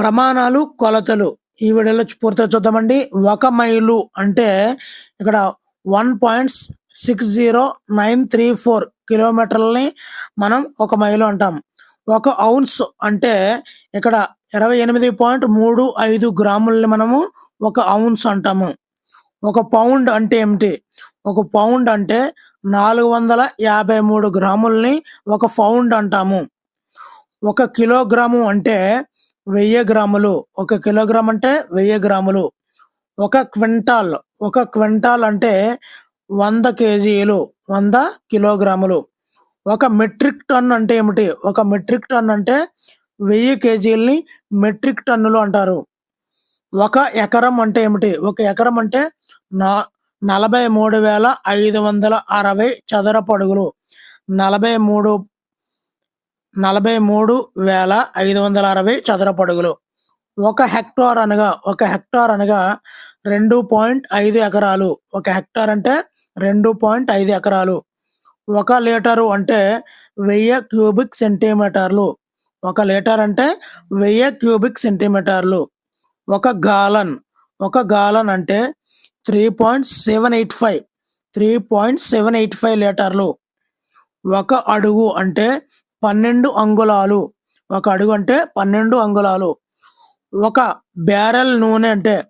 ప్రమాణాలు కొలతలు. ఈ వీడియోలో పూర్తిగా చూద్దామండి. ఒక మైలు అంటే ఇక్కడ one points six zero nine three four కిలోమీటర్లని మనం ఒక మైలు అంటాం. ఒక ఔన్స్ అంటే ఇక్కడ ఇరవై ఎనిమిది పాయింట్ మూడు ఐదు గ్రాములని మనము ఒక ఔన్స్ అంటాము. ఒక పౌండ్ అంటే ఏమిటి? ఒక పౌండ్ అంటే నాలుగు వందల యాభై మూడు గ్రాముల్ని ఒక పౌండ్ అంటాము. ఒక కిలోగ్రాము అంటే వెయ్యి గ్రాములు. ఒక కిలోగ్రామ్ అంటే వెయ్యి గ్రాములు. ఒక క్వింటాల్ ఒక క్వింటాల్ అంటే వంద కేజీలు వంద కిలోగ్రాములు. ఒక మెట్రిక్ టన్ అంటే ఏమిటి? ఒక మెట్రిక్ టన్ అంటే వెయ్యి కేజీలని మెట్రిక్ టన్నులు అంటారు. ఒక ఎకరం అంటే ఏమిటి? ఒక ఎకరం అంటే నా నలభై మూడు వేల ఐదు వందల అరవై చదరపు అడుగులు. నలభై మూడు నలభై మూడు వేల ఐదు వందల అరవై చదరపు అడుగులు ఒక హెక్టార్ అనగా ఒక హెక్టార్ అనగా రెండు పాయింట్ ఐదు ఎకరాలు. ఒక హెక్టార్ అంటే రెండు పాయింట్ ఐదు ఎకరాలు. ఒక లీటరు అంటే వెయ్యి క్యూబిక్ సెంటీమీటర్లు. ఒక లీటర్ అంటే వెయ్యి క్యూబిక్ సెంటీమీటర్లు. ఒక గాలన్ ఒక గాలన్ అంటే three point seven eight five three point seven eight five లీటర్లు. ఒక అడుగు అంటే పన్నెండు అంగుళాలు. ఒక అడుగు అంటే పన్నెండు అంగుళాలు. ఒక బ్యారెల్ నూనె అంటే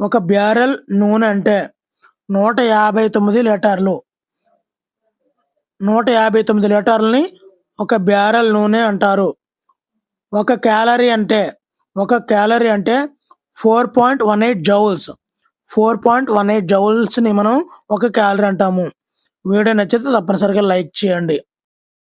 ఒక బ్యారెల్ నూనె అంటే నూట యాభై తొమ్మిది లీటర్లు. నూట యాభై తొమ్మిది లీటర్లని ఒక బ్యారెల్ నూనె అంటారు. ఒక క్యాలరీ అంటే ఒక క్యాలరీ అంటే four point one eight joules. Four point one eight జౌల్స్ని మనం ఒక క్యాలరీ అంటాము. వీడియో నచ్చితే తప్పనిసరిగా లైక్ చేయండి.